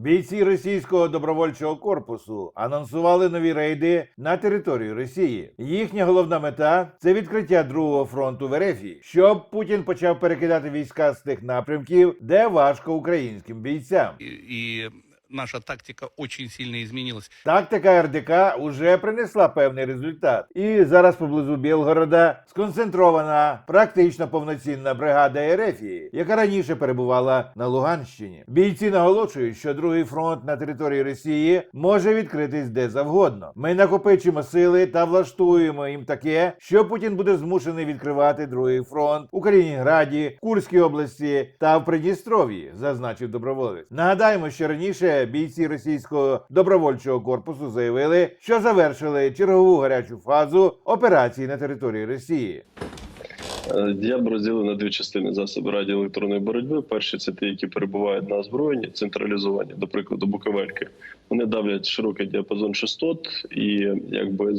Бійці російського добровольчого корпусу анонсували нові рейди на територію Росії. Їхня головна мета це відкриття другого фронту в Ерефії, щоб Путін почав перекидати війська з тих напрямків, де важко українським бійцям. І, наша тактика очень сильно изменилась. Тактика РДК уже принесла певний результат, і зараз поблизу Білгорода сконцентрована практично повноцінна бригада Ерефії, яка раніше перебувала на Луганщині. Бійці наголошують, що другий фронт на території Росії може відкритись де завгодно. Ми накопичимо сили та влаштуємо їм таке, що Путін буде змушений відкривати другий фронт у Калінінграді, Курській області та в Придністров'ї, зазначив доброволець. Нагадаємо, що раніше бійці російського добровольчого корпусу заявили, що завершили чергову гарячу фазу операції на території Росії. Е, Я б розділив на дві частини засоби радіоелектронної боротьби. Перші це ті, які перебувають на озброєнні, централізовані, до прикладу, буковельки. Вони давлять широкий діапазон частот, і якби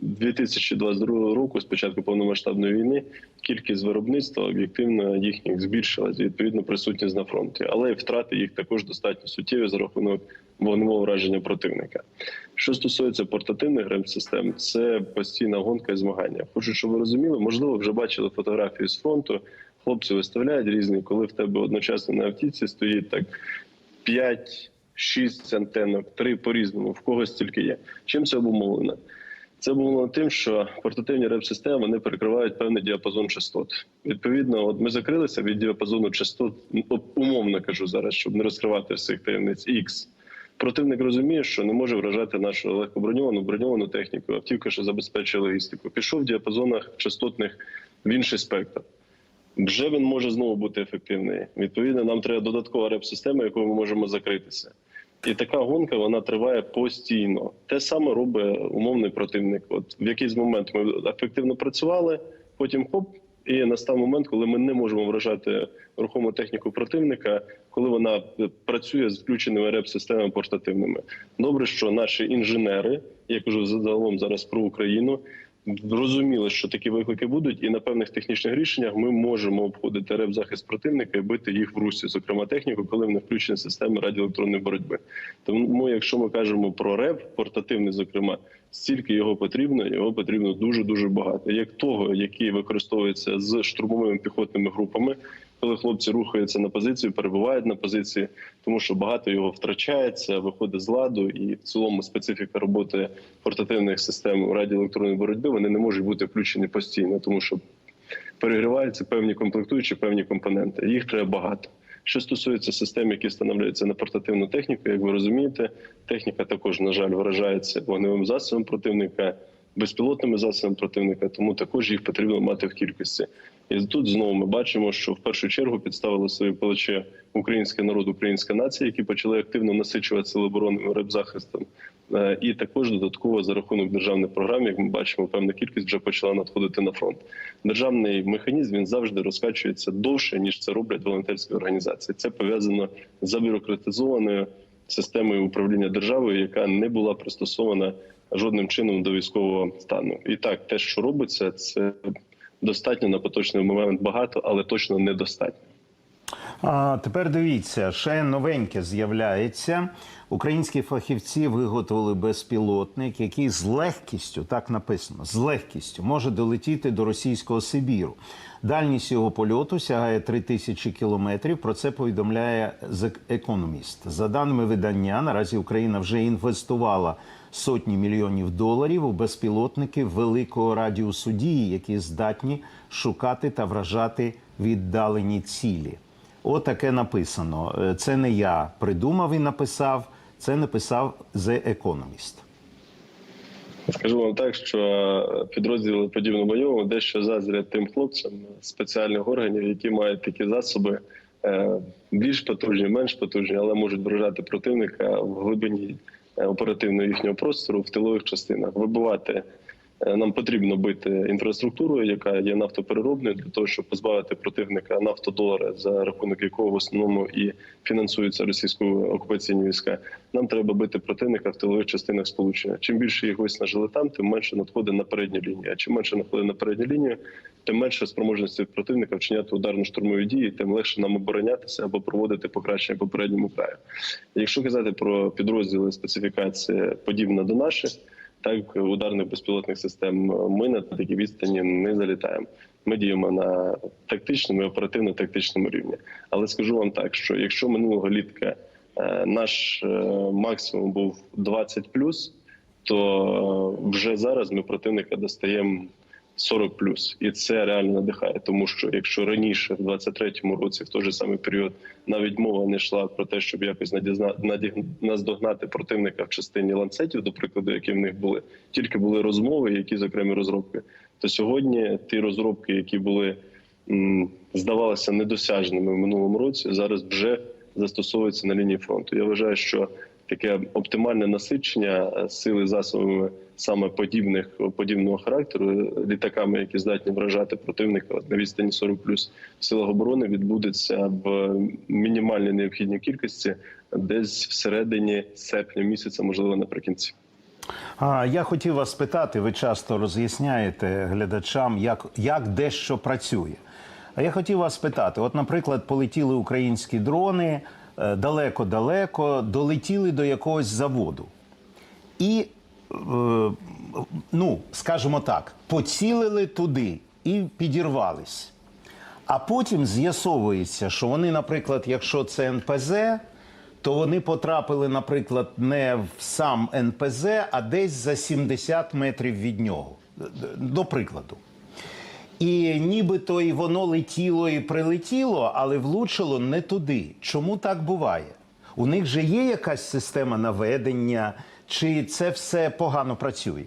2022 року, з початку повномасштабної війни, кількість виробництва об'єктивно їхніх збільшилась, відповідно присутність на фронті. Але втрати їх також достатньо суттєві за рахунок вогневого враження противника. Що стосується портативних ремсистем, це постійна гонка і змагання. Хочу, щоб ви розуміли, можливо, вже бачили фотографії з фронту. Хлопці виставляють різні, коли в тебе одночасно на автівці стоїть так 5-6 антенок, 3 по-різному, в когось тільки є. Чим це обумовлено? Це обумовлено тим, що портативні реп-системи вони перекривають певний діапазон частот. Відповідно, от ми закрилися від діапазону частот, ну, умовно кажу зараз, щоб не розкривати всіх таємниць X. Противник розуміє, що не може вражати нашу легкоброньовану броньовану техніку, автівка, що забезпечує логістику. Пішов в діапазонах частотних в інший спектр. Вже він може знову бути ефективний. Відповідно, нам треба додаткова реп-система, якою ми можемо закритися. І така гонка вона триває постійно. Те саме робить умовний противник. От в якийсь момент ми ефективно працювали, потім хоп, і настав момент, коли ми не можемо вражати рухому техніку противника, коли вона працює з включеними реп-системами портативними. Добре, що наші інженери, я кажу загалом зараз про Україну, розуміли, що такі виклики будуть, і на певних технічних рішеннях ми можемо обходити реп-захист противника і бити їх в русі, зокрема техніку, коли в них включені системи радіоелектронної боротьби. Тому, якщо ми кажемо про реп, портативний, зокрема, стільки його потрібно, його потрібно дуже дуже багато. Як того, який використовується з штурмовими піхотними групами, коли хлопці рухаються на позицію, перебувають на позиції, тому що багато його втрачається, виходить з ладу, і в цілому специфіка роботи портативних систем радіоелектронної боротьби вони не можуть бути включені постійно, тому що перегріваються певні комплектуючі, певні компоненти. Їх треба багато. Що стосується систем, які встановлюються на портативну техніку, як ви розумієте, техніка також, на жаль, виражається вогневим засобом противника, безпілотними засобами противника, тому також їх потрібно мати в кількості. І тут знову ми бачимо, що в першу чергу підставили свої плече український народ, українська нація, які почали активно насичувати сили оборони рибзахистом. Е, І також додатково за рахунок державних програм, як ми бачимо, певна кількість вже почала надходити на фронт. Державний механізм він завжди розкачується довше ніж це роблять волонтерські організації. Це пов'язано з забюрократизованою системою управління державою, яка не була пристосована жодним чином до військового стану. І так, те, що робиться, це достатньо на поточний момент багато, але точно недостатньо. А тепер дивіться, ще новеньке з'являється. Українські фахівці виготовили безпілотник, який з легкістю, так написано, з легкістю може долетіти до російського Сибіру. Дальність його польоту сягає 3000 кілометрів. Про це повідомляє The Economist. За даними видання, наразі Україна вже інвестувала сотні мільйонів доларів у безпілотники великого радіусу дії, які здатні шукати та вражати віддалені цілі. Отаке написано. Е, Це не я придумав і написав, це написав The Economist. Скажу вам так, що підрозділи подібно бойовому дещо заздрять тим хлопцям спеціальних органів, які мають такі засоби е, більш потужні, менш потужні, але можуть вражати противника в глибині е, оперативного їхнього простору в тилових частинах, вибивати. Е, Нам потрібно бити інфраструктурою, яка є нафтопереробною, для того, щоб позбавити противника нафтодолара, за рахунок якого в основному і фінансуються російсько-окупаційні війська. Нам треба бити противника в тилових частинах сполучення. Чим більше їх виснажили там, тим менше надходить на передню лінію. А чим менше надходить на передню лінію, тим менше спроможності противника вчиняти ударно-штурмові дії, тим легше нам оборонятися або проводити покращення попередньому краю. Якщо казати про підрозділи специфікації подібна до наших, так ударних безпілотних систем ми на такі відстані не залітаємо. Ми діємо на тактичному і оперативно-тактичному рівні. Але скажу вам так, що якщо минулого літка е, наш е, максимум був 20 то е, вже зараз ми противника достаємо 40 і це реально надихає. Тому що якщо раніше, в 23-му році, в той же самий період, навіть мова не йшла про те, щоб якось надізна... наздогнати противника в частині ланцетів, до прикладу, які в них були, тільки були розмови, якісь окремі розробки. То сьогодні ті розробки, які були здавалися недосяжними в минулому році, зараз вже застосовуються на лінії фронту. Я вважаю, що таке оптимальне насичення е, сили засобами саме подібних подібного характеру, е, літаками, які здатні вражати противника на відстані 40 плюс силах оборони, відбудеться в мінімальній необхідній кількості, десь всередині серпня місяця, можливо, наприкінці. А я хотів вас питати, ви часто роз'ясняєте глядачам, як, як дещо працює. А я хотів вас питати: от, наприклад, полетіли українські дрони далеко-далеко, долетіли до якогось заводу. І, е, ну, скажімо так, поцілили туди і підірвались. А потім з'ясовується, що вони, наприклад, якщо це НПЗ, то вони потрапили, наприклад, не в сам НПЗ, а десь за 70 метрів від нього. Д- До прикладу. І нібито і воно летіло і прилетіло, але влучило не туди. Чому так буває? У них же є якась система наведення, чи це все погано працює?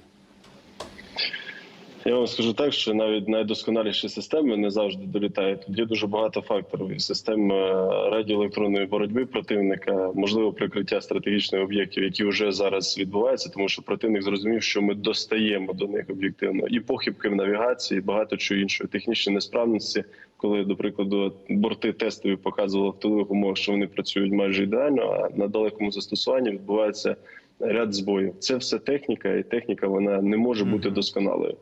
Я вам скажу так, що навіть найдосконаліші системи не завжди долітають. Тут є дуже багато факторів. І Систем е, радіоелектронної боротьби противника, можливо, прикриття стратегічних об'єктів, які вже зараз відбуваються, тому що противник зрозумів, що ми достаємо до них об'єктивно. І похибки в навігації, і багато чого іншого, технічні несправності, коли, до прикладу, борти тестові показували в тилових умовах, що вони працюють майже ідеально, а на далекому застосуванні відбувається ряд збоїв. Це все техніка, і техніка вона не може бути досконалою.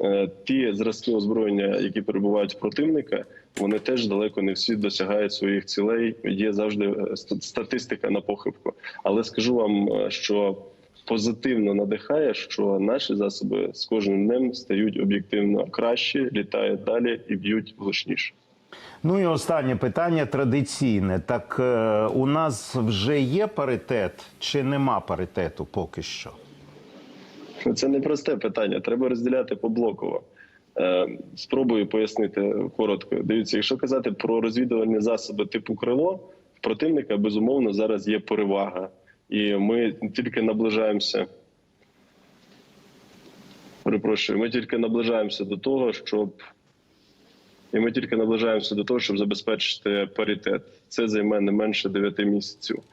Е, Ті зразки озброєння, які перебувають в противника, вони теж далеко не всі досягають своїх цілей. Є завжди е, статистика на похибку. Але скажу вам, е, що позитивно надихає, що наші засоби з кожним днем стають об'єктивно кращі, літають далі і б'ють влучніше. Ну і останнє питання традиційне. Так у нас вже є паритет чи нема паритету поки що? Це не просте питання. Треба розділяти поблоково. Е, Спробую пояснити коротко. Дивіться, якщо казати про розвідувальні засоби типу крило, в противника безумовно зараз є перевага, і ми тільки наближаємося. Перепрошую, ми тільки наближаємося до того, щоб і ми тільки наближаємося до того, щоб забезпечити паритет. Це займе не менше 9 місяців.